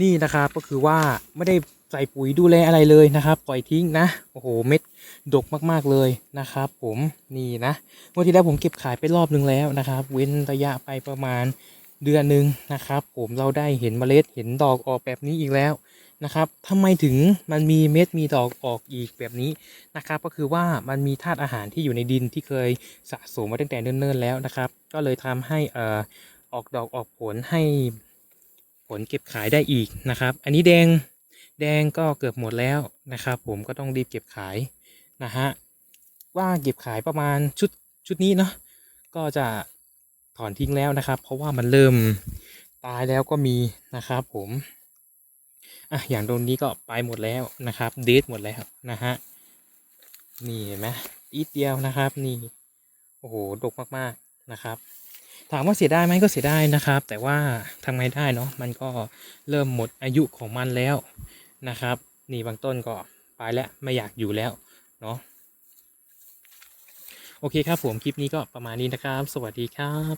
นี่นะครับก็คือว่าไม่ได้ใส่ปุ๋ยดูแลอะไรเลยนะครับ ปล่อยทิ้งนะโอ้โหเม็ดดกมากๆเลยนะครับ ผมนี่นะเมื่อที่แล้วผมเก็บขายไปรอบนึงแล้วนะครับ เว้นระยะไปประมาณเดือนหนึ่งนะครับ ผมเราได้เห็นเมล็ดเห็นดอกออกแบบนี้อีกแล้วนะครับทำไมถึงมันมีเม็ดมีดอกออกอีกแบบนี้นะครับ ก็คือว่ามันมีธาตุอาหารที่อยู่ในดินที่เคยสะสมมาตั้งแต่เนิ่นๆแล้วนะครับ ก็เลยทำให้เอ่อออกดอกออกผลให้ ผลเก็บขายได้อีกนะครับ อันนี้แดงแดงก็เกือบหมดแล้วนะครับ ผมก็ต้องรีบเก็บขายนะฮะว่าเก็บขายประมาณชุดชุดนี้เนาะก็จะถอนทิ้งแล้วนะครับ เพราะว่ามันเริ่มตายแล้วก็มีนะครับ ผมอะอย่างตรงนี้ก็ไปหมดแล้วนะครับเดทหมดแล้วนะฮะนี่เห็นไหมอีเดียวนะครับนี่โอ้โหดกมากๆนะครับ ถามว่าเสียดายไหมก็เสียดายนะครับ แต่ว่าทำไงได้เนาะมันก็เริ่มหมดอายุของมันแล้วนะครับ นี่บางต้นก็ไปแล้วไม่อยากอยู่แล้วเนาะโอเคครับผมคลิปนี้ก็ประมาณนี้นะครับ สวัสดีครับ